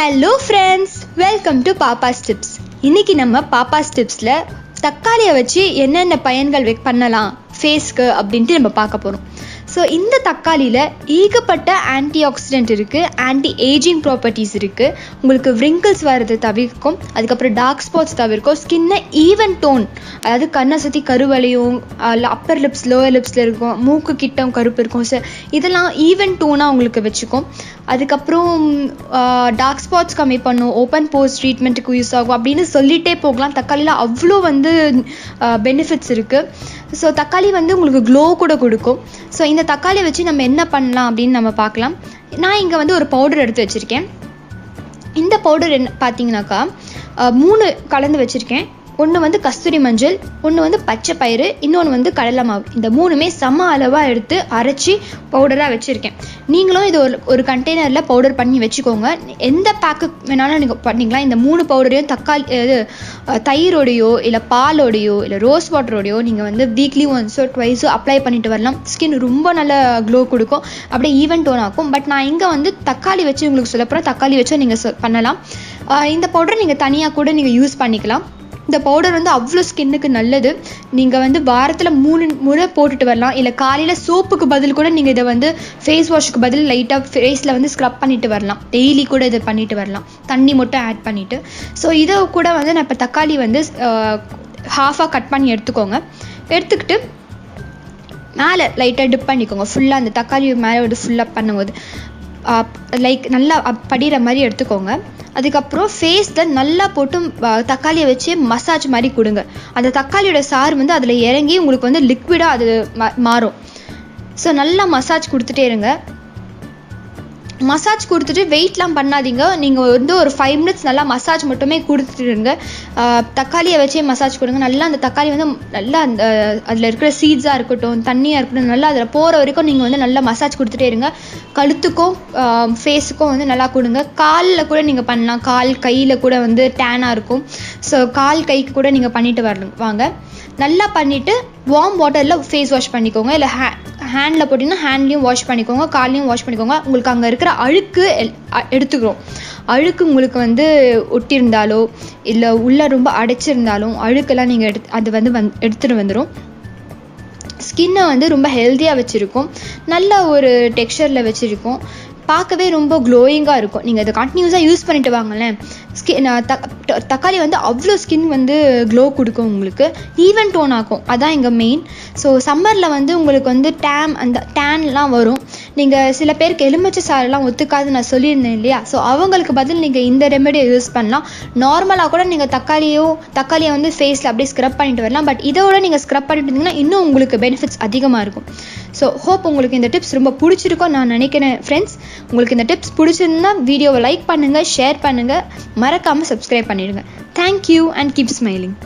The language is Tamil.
Hello friends welcome to Pappa's tips இன்னைக்கு நம்ம பாப்பாஸ் டிப்ஸில் தக்காளியை வச்சு என்னென்ன பயன்கள் வெ- பண்ணலாம்? ஃபேஸ்க்கு அப்படின்ட்டு நம்ம பார்க்க போகிறோம் ஸோ இந்த தக்காளியில் ஈகப்பட்ட ஆன்டி ஆக்சிடென்ட் இருக்குது ஆன்டி ஏஜிங் ப்ராப்பர்ட்டிஸ் இருக்குது உங்களுக்கு விரிங்கிள்ஸ் வர்றது தவிர்க்கும். அதுக்கப்புறம் டார்க் ஸ்பாட்ஸ் தவிர்க்கும். ஸ்கின்னை ஈவன் டோன் அதாவது கண்ணை சுற்றி கருவலையும் அப்பர் லிப்ஸ் லோவர் லிப்ஸில் இருக்கும் மூக்கு கிட்டம் கருப்பு இருக்கும். ஸோ இதெல்லாம் ஈவன் டோனாக உங்களுக்கு வச்சுக்கும். அதுக்கப்புறம் டார்க் ஸ்பாட்ஸ் கம்மி பண்ணும். ஓப்பன் போஸ்ட் ட்ரீட்மெண்ட்டுக்கு யூஸ் ஆகும். அப்படின்னு சொல்லிகிட்டே போகலாம். தக்காளியில் அவ்வளோ வந்து பெனிஃபிட்ஸ் இருக்குது ஸோ தக்காளி வந்து உங்களுக்கு க்ளோ கூட கொடுக்கும். ஸோ இந்த தக்காளியை வச்சு நம்ம என்ன பண்ணலாம் அப்படின்னு நம்ம பார்க்கலாம். நான் இங்கே வந்து ஒரு பவுடர் எடுத்து வச்சுருக்கேன். இந்த பவுடர் என்ன பார்த்தீங்கன்னாக்கா மூணு கலந்து வச்சுருக்கேன். ஒன்று வந்து கஸ்தூரி மஞ்சள் ஒன்று வந்து பச்சை பயிறு இன்னொன்று வந்து கடலை மாவு. இந்த மூணுமே சம அளவாக எடுத்து அரைச்சி பவுடராக வச்சுருக்கேன். நீங்களும் இது ஒரு ஒரு கண்டெய்னரில் பவுடர் பண்ணி வச்சுக்கோங்க. எந்த பேக்கு வேணாலும் நீங்கள் பண்ணிக்கலாம் இந்த மூணு பவுடரையும் தக்காளி இது தயிரோடையோ இல்லை பாலோடையோ இல்லை ரோஸ் வாட்டரோடையோ நீங்கள் வந்து வீக்லி ஒன்ஸோ ட்வைஸோ அப்ளை பண்ணிட்டு வரலாம். ஸ்கின் ரொம்ப நல்ல க்ளோ கொடுக்கும். அப்படியே ஈவன் டோன் ஆகும் பட் நான் இங்கே வந்து தக்காளி வச்சு உங்களுக்கு சொல்லப்போகிறேன் தக்காளி வச்சு நீங்கள் பண்ணலாம். இந்த பவுடர் நீங்கள் தனியாக கூட நீங்கள் யூஸ் பண்ணிக்கலாம். இந்த பவுடர் வந்து அவ்வளோ ஸ்கின்னுக்கு நல்லது. நீங்கள் வந்து வாரத்தில் மூணு முறை போட்டுட்டு வரலாம். இல்லை காலையில் சோப்புக்கு பதில் கூட நீங்கள் இதை வந்து ஃபேஸ் வாஷுக்கு பதில் லைட்டாக ஃபேஸில் வந்து ஸ்க்ரப் பண்ணிட்டு வரலாம். டெய்லி கூட இதை பண்ணிட்டு வரலாம். தண்ணி மட்டும் ஆட் பண்ணிவிட்டு ஸோ இதை கூட வந்து நான் இப்போ தக்காளி வந்து ஹாஃபாக கட் பண்ணி எடுத்துக்கோங்க. எடுத்துக்கிட்டு மேலே லைட்டாக டிப் பண்ணிக்கோங்க. ஃபுல்லாக அந்த தக்காளி மேலே வந்து ஃபுல்லாக பண்ணும்போது. லைக் நல்லா அப்- படிகிற மாதிரி எடுத்துக்கோங்க. அதுக்கப்புறம் ஃபேஸில் நல்லா போட்டு தக்காளியை வச்சு மசாஜ் மாதிரி கொடுங்க. அந்த தக்காளியோட சாறு வந்து அதில் இறங்கி உங்களுக்கு வந்து லிக்விடாக அது மா- மாறும். ஸோ நல்லா மசாஜ் கொடுத்துட்டே இருங்க. மசாஜ் கொடுத்துட்டு வெயிட்லாம் பண்ணாதீங்க. நீங்கள் வந்து ஒரு ஃபைவ் மினிட்ஸ் நல்லா மசாஜ் மட்டுமே கொடுத்துருங்க தக்காளியை வச்சே மசாஜ் கொடுங்க. நல்லா அந்த தக்காளி வந்து நல்லா அந்த அதில் இருக்கிற சீட்ஸாக இருக்கட்டும் தண்ணியாக இருக்கட்டும் நல்லா அதில் போகிற வரைக்கும் நீங்கள் வந்து நல்லா மசாஜ் கொடுத்துட்டே இருங்க. கழுத்துக்கும் ஃபேஸுக்கும் வந்து நல்லா கொடுங்க. காலில் கூட நீங்கள் பண்ணலாம். கால் கையில் கூட வந்து டேனாக இருக்கும். ஸோ கால் கைக்கு கூட நீங்கள் பண்ணிட்டு வரணும். வாங்க. நல்லா பண்ணிவிட்டு வார்ம் வாட்டரில் ஃபேஸ் வாஷ் பண்ணிக்கோங்க. இல்லை ஹே ஹேண்டில் போட்டிங்கன்னா ஹேண்ட்லேயும் வாஷ் பண்ணிக்கோங்க கால்லையும் வாஷ் பண்ணிக்கோங்க. உங்களுக்கு அங்கே இருக்கிற அழுக்கு எல்- அ- எடுத்துக்கிறோம் அழுக்கு உங்களுக்கு வந்து ஒட்டியிருந்தாலோ இல்லை உள்ளே ரொம்ப அடைச்சிருந்தாலும் அழுக்கெல்லாம் நீங்கள் எடுத்து அது வந்து வந் எடுத்துகிட்டு வந்துடும் ஸ்கின்னை வந்து ரொம்ப ஹெல்த்தியாக வச்சுருக்கும். நல்ல ஒரு டெக்ஸ்சரில் வச்சுருக்கும். பார்க்கவே ரொம்ப க்ளோயிங்காக இருக்கும். நீங்கள் இதை கண்டினியூஸாக யூஸ் பண்ணிட்டு வாங்களேன். ஸ்கின் தக்காளி வந்து அவ்வளோ ஸ்கின் வந்து க்ளோ கொடுக்கும் உங்களுக்கு. ஈவன் டோன் ஆகும் அதான் எங்கள் மெயின் ஸோ சம்மரில் வந்து உங்களுக்கு வந்து டேம் அந்த டேன்லாம் வரும். நீங்கள் சில பேருக்கு எலுமிச்சை சாரெல்லாம் ஒத்துக்காது நான் சொல்லியிருந்தேன் இல்லையா? ஸோ அவங்களுக்கு பதில் நீங்கள் இந்த ரெமெடியை யூஸ் பண்ணலாம். நார்மலாக கூட நீங்கள் தக்காளியோ தக்காளியை வந்து ஃபேஸில் அப்படியே ஸ்க்ரப் பண்ணிட்டு வரலாம். பட் இதோட நீங்கள் ஸ்க்ரப் பண்ணிட்டு இருந்தீங்கன்னா இன்னும் உங்களுக்கு பெனிஃபிட்ஸ் அதிகமாக இருக்கும். ஸோ ஹோப் உங்களுக்கு இந்த டிப்ஸ் ரொம்ப பிடிச்சிருக்கும் நான் நினைக்கிறேன் ஃப்ரெண்ட்ஸ் உங்களுக்கு இந்த டிப்ஸ் பிடிச்சிருந்தா வீடியோவை லைக் பண்ணுங்கள் ஷேர் பண்ணுங்கள் மறக்காமல் சப்ஸ்கிரைப் பண்ணிடுங்க. Thank you and keep smiling